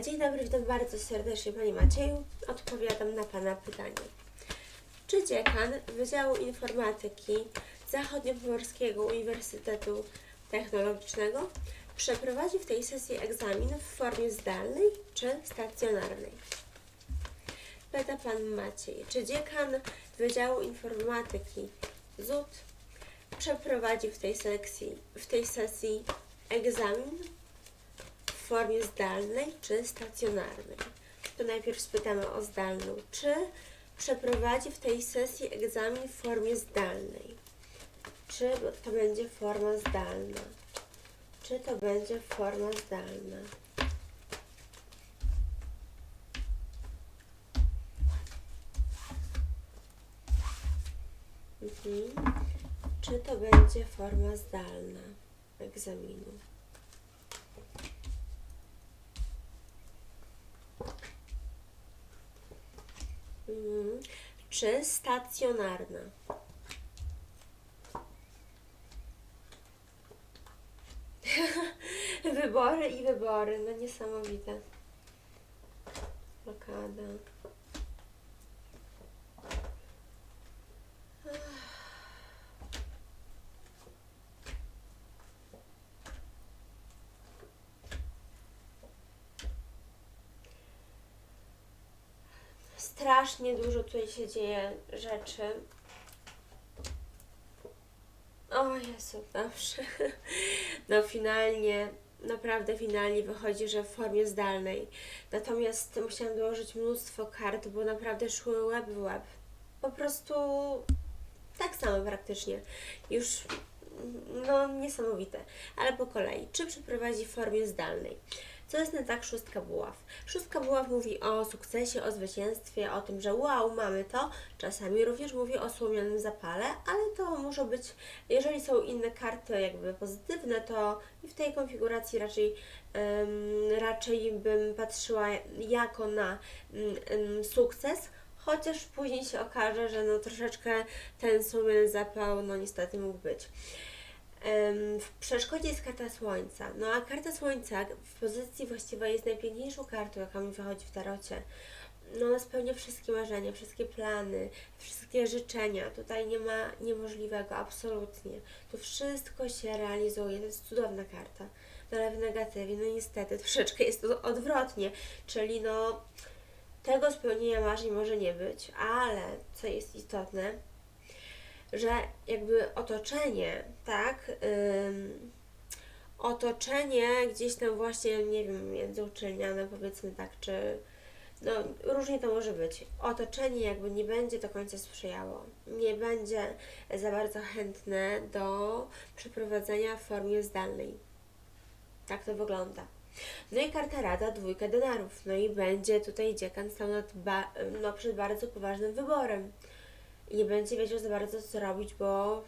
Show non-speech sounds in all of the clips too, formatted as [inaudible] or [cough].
Dzień dobry, witam bardzo serdecznie Panie Macieju. Odpowiadam na Pana pytanie. Czy dziekan Wydziału Informatyki Zachodniopomorskiego Uniwersytetu Technologicznego przeprowadzi w tej sesji egzamin w formie zdalnej czy stacjonarnej? Pyta Pan Maciej. Czy dziekan Wydziału Informatyki ZUT przeprowadzi w tej sekcji, w tej sesji egzamin formie zdalnej czy stacjonarnej. To najpierw spytamy o zdalną. Czy przeprowadzi w tej sesji egzamin w formie zdalnej? Czy to będzie forma zdalna? Czy to będzie forma zdalna? Mhm. Czy to będzie forma zdalna egzaminu? Mhm. Czy stacjonarna? [laughs] wybory i wybory, no niesamowite. Blokada. Strasznie dużo tutaj się dzieje rzeczy. O Jezu, dobrze. [laughs] No finalnie, naprawdę finalnie wychodzi, że w formie zdalnej. Natomiast musiałam dołożyć mnóstwo kart, bo naprawdę szły łeb w łeb. Po prostu tak samo praktycznie. Już no niesamowite. Ale po kolei. Czy przeprowadzi w formie zdalnej? Co jest nie tak szóstka buław? Szóstka buław mówi o sukcesie, o zwycięstwie, o tym, że wow, mamy to. Czasami również mówi o słomionym zapale, ale to może być, jeżeli są inne karty jakby pozytywne, to w tej konfiguracji raczej, em, raczej bym patrzyła jako na em, sukces, chociaż później się okaże, że no troszeczkę ten słomiany zapał, no niestety mógł być. W przeszkodzie jest karta Słońca. No a karta Słońca w pozycji właściwej jest najpiękniejszą kartą, jaka mi wychodzi w tarocie. No ona spełnia wszystkie marzenia, wszystkie plany, wszystkie życzenia. Tutaj nie ma niemożliwego, absolutnie. Tu wszystko się realizuje. To jest cudowna karta. No ale w negatywie, no niestety, [laughs] troszeczkę jest to odwrotnie. Czyli no tego spełnienia marzeń może nie być, ale co jest istotne, że jakby otoczenie, tak, ym, otoczenie gdzieś tam właśnie, nie wiem, międzyuczelniane powiedzmy tak, czy no różnie to może być. Otoczenie jakby nie będzie do końca sprzyjało, nie będzie za bardzo chętne do przeprowadzenia w formie zdalnej. Tak to wygląda. No i karta rada, dwójka denarów. No i będzie tutaj dziekan stał nad no, przed bardzo poważnym wyborem nie będzie wiedział za bardzo co robić, bo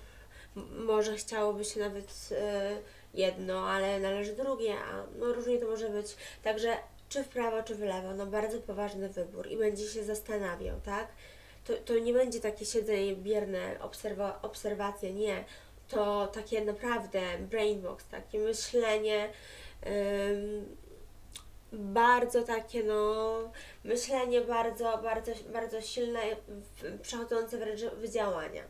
może chciałoby się nawet e, jedno, ale należy drugie, a no różnie to może być. Także czy w prawo, czy w lewo, no bardzo poważny wybór i będzie się zastanawiał, tak? To, to nie będzie takie siedzenie bierne, obserwa- obserwacja, nie. To takie naprawdę brainbox, takie myślenie, bardzo takie, no, myślenie bardzo, bardzo, bardzo silne, przechodzące wręcz w działania.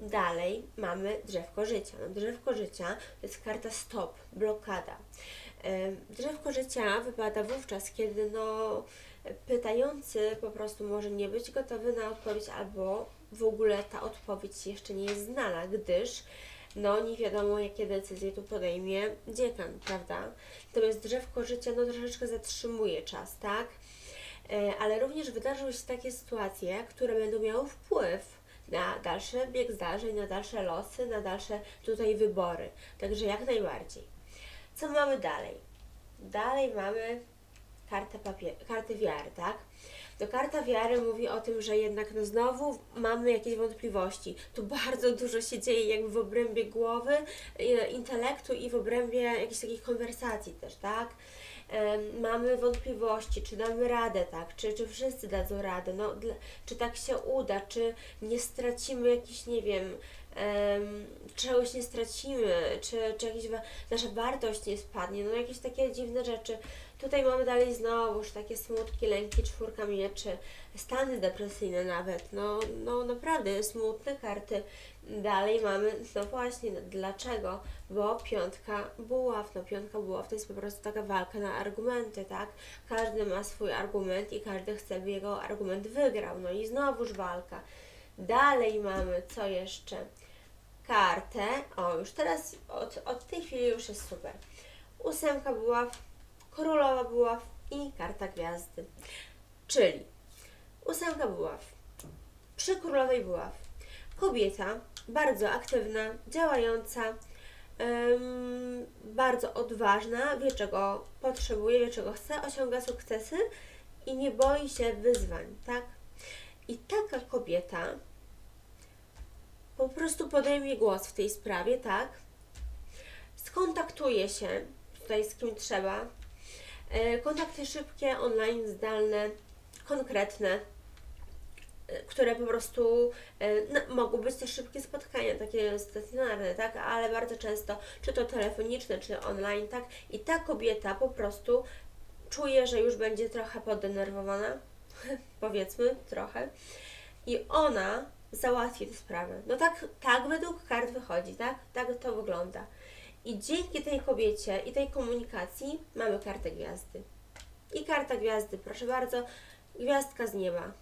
Dalej mamy drzewko życia. No, drzewko życia to jest karta stop, blokada. Drzewko życia wypada wówczas, kiedy no, pytający po prostu może nie być gotowy na odpowiedź, albo w ogóle ta odpowiedź jeszcze nie jest znana, gdyż no nie wiadomo jakie decyzje tu podejmie dziekan, prawda? Natomiast drzewko życia no troszeczkę zatrzymuje czas, tak? E, Ale również wydarzyły się takie sytuacje, które będą miały wpływ na dalszy bieg zdarzeń, na dalsze losy, na dalsze tutaj wybory. Także jak najbardziej. Co mamy dalej? Dalej mamy kartę, papier- kartę wiary, tak? To karta wiary mówi o tym, że jednak no znowu mamy jakieś wątpliwości. Tu bardzo dużo się dzieje jakby w obrębie głowy, e, intelektu i w obrębie jakichś takich konwersacji też, tak? Mamy wątpliwości, czy damy radę, tak? Czy, czy wszyscy dadzą radę? No, czy tak się uda? Czy nie stracimy jakichś, nie wiem, em, czegoś nie stracimy, czy, czy jakaś wa- nasza wartość nie spadnie, no jakieś takie dziwne rzeczy. Tutaj mamy dalej znowuż takie smutki, lęki, czwórka mieczy, stany depresyjne nawet, no, no naprawdę smutne karty. Dalej mamy, no właśnie, dlaczego? Bo piątka buław, no piątka buław to jest po prostu taka walka na argumenty, tak? Każdy ma swój argument i każdy chce, by jego argument wygrał, no i znowuż walka. Dalej mamy, co jeszcze? Kartę, o już teraz, od, od tej chwili już jest super. Ósemka buław, królowa buław i karta gwiazdy. Czyli ósemka buław, przy królowej buław kobieta bardzo aktywna, działająca, em, bardzo odważna, wie czego potrzebuje, wie czego chce, osiąga sukcesy i nie boi się wyzwań, tak? I taka kobieta po prostu podejmie głos w tej sprawie, tak? Skontaktuje się tutaj z kim trzeba. E, Kontakty szybkie, online, zdalne, konkretne, e, które po prostu e, no, mogą być też szybkie spotkania, takie stacjonarne, tak? Ale bardzo często, czy to telefoniczne, czy online, tak? I ta kobieta po prostu czuje, że już będzie trochę podenerwowana, [laughs] powiedzmy trochę, i ona załatwi tę sprawę. No tak, tak według kart wychodzi, tak? Tak to wygląda. I dzięki tej kobiecie i tej komunikacji mamy kartę gwiazdy. I karta gwiazdy, proszę bardzo, gwiazdka z nieba.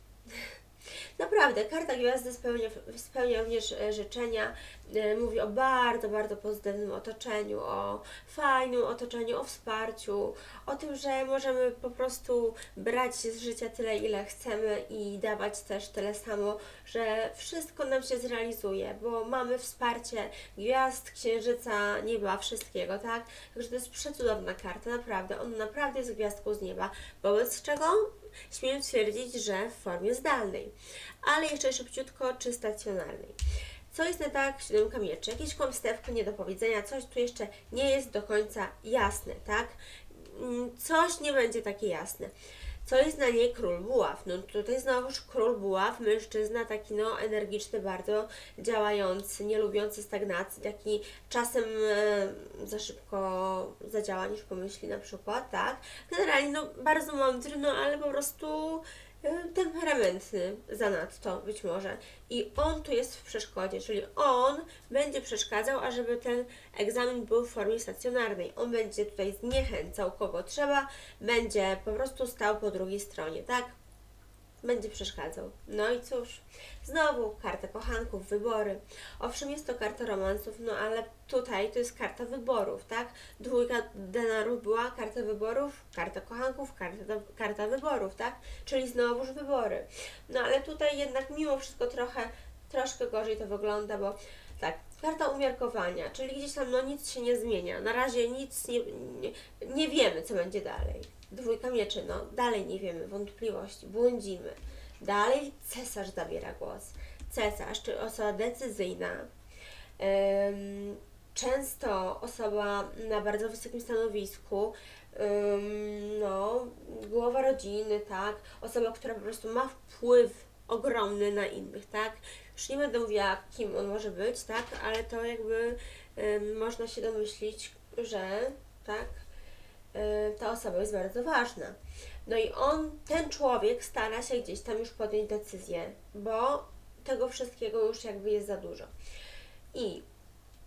Naprawdę, karta gwiazdy spełnia, spełnia również e, życzenia, e, mówi o bardzo, bardzo pozytywnym otoczeniu, o fajnym otoczeniu, o wsparciu, o tym, że możemy po prostu brać z życia tyle, ile chcemy i dawać też tyle samo, że wszystko nam się zrealizuje, bo mamy wsparcie gwiazd, księżyca, nieba, wszystkiego, tak? Także to jest przecudowna karta, naprawdę. On naprawdę jest gwiazdką z nieba, wobec czego śmiem twierdzić, że w formie zdalnej, ale jeszcze szybciutko czy stacjonarnej. Co jest nie tak? Siódemka mieczy. Jakieś kłamstewko, nie do powiedzenia, coś tu jeszcze nie jest do końca jasne, tak? Mm, Coś nie będzie takie jasne. Co jest na niej król buław? No tutaj znowuż król buław, mężczyzna taki no energiczny, bardzo działający, nie lubiący stagnacji, taki czasem e, za szybko zadziała niż pomyśli na przykład, tak? Generalnie no bardzo mądry, no ale po prostu temperamentny zanadto być może. I on tu jest w przeszkodzie, czyli on będzie przeszkadzał, ażeby ten egzamin był w formie stacjonarnej. On będzie tutaj zniechęcał kogo trzeba, będzie po prostu stał po drugiej stronie, tak? Będzie przeszkadzał. No i cóż, znowu karta kochanków, wybory. Owszem, jest to karta romansów, no ale tutaj to jest karta wyborów, tak? Dwójka denarów była karta wyborów, karta kochanków, karta, karta wyborów, tak? Czyli znowuż wybory. No ale tutaj jednak mimo wszystko trochę, troszkę gorzej to wygląda, bo tak, karta umiarkowania, czyli gdzieś tam no nic się nie zmienia. Na razie nic nie, nie, nie wiemy, co będzie dalej. Dwójka mieczy, no dalej nie wiemy, wątpliwości, błądzimy. Dalej cesarz zabiera głos. Cesarz, czyli osoba decyzyjna, często osoba na bardzo wysokim stanowisku, no, głowa rodziny, tak, osoba, która po prostu ma wpływ ogromny na innych, tak. Już nie będę mówiła, kim on może być, tak, ale to jakby można się domyślić, że tak, ta osoba jest bardzo ważna. No i on, ten człowiek stara się gdzieś tam już podjąć decyzję, bo tego wszystkiego już jakby jest za dużo. I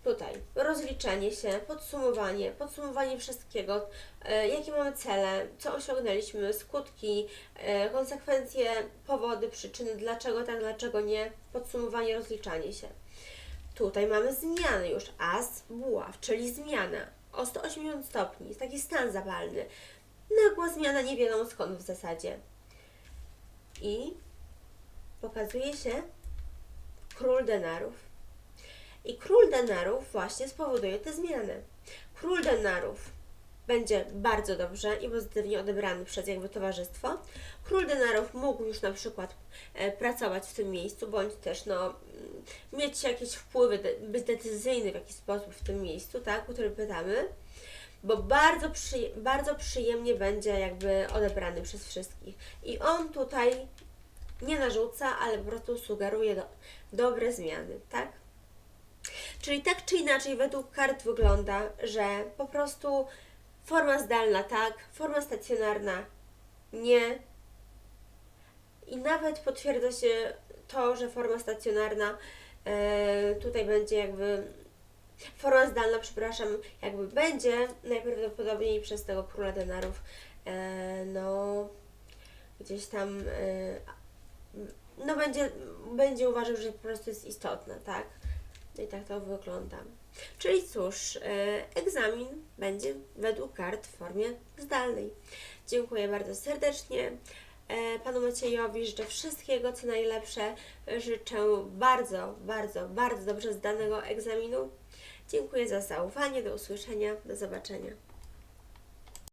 tutaj rozliczenie się, podsumowanie, podsumowanie wszystkiego, e, jakie mamy cele, co osiągnęliśmy, skutki, e, konsekwencje, powody, przyczyny, dlaczego tak, dlaczego nie, podsumowanie, rozliczanie się. Tutaj mamy zmiany już, as, buław, czyli zmiana o 180 stopni, jest taki stan zapalny. Nagła zmiana, nie wiadomo skąd w zasadzie. I pokazuje się król denarów. I król denarów właśnie spowoduje te zmiany. Król denarów będzie bardzo dobrze i pozytywnie odebrany przez jakby towarzystwo. Król denarów mógł już na przykład e, pracować w tym miejscu, bądź też no, mm, mieć jakieś wpływy, być decyzyjny w jakiś sposób w tym miejscu, tak, o który pytamy, bo bardzo, przyje, bardzo przyjemnie będzie jakby odebrany przez wszystkich. I on tutaj nie narzuca, ale po prostu sugeruje do, dobre zmiany, tak? Czyli tak czy inaczej według kart wygląda, że po prostu forma zdalna tak, forma stacjonarna nie. I nawet potwierdza się to, że forma stacjonarna e, tutaj będzie jakby forma zdalna, przepraszam, jakby będzie najprawdopodobniej przez tego króla denarów e, no gdzieś tam e, no będzie, będzie uważał, że po prostu jest istotna, tak? I tak to wygląda. Czyli cóż, e, egzamin będzie według kart w formie zdalnej. Dziękuję bardzo serdecznie. E, Panu Maciejowi życzę wszystkiego, co najlepsze. Życzę bardzo, bardzo, bardzo dobrze zdanego egzaminu. Dziękuję za zaufanie. Do usłyszenia. Do zobaczenia.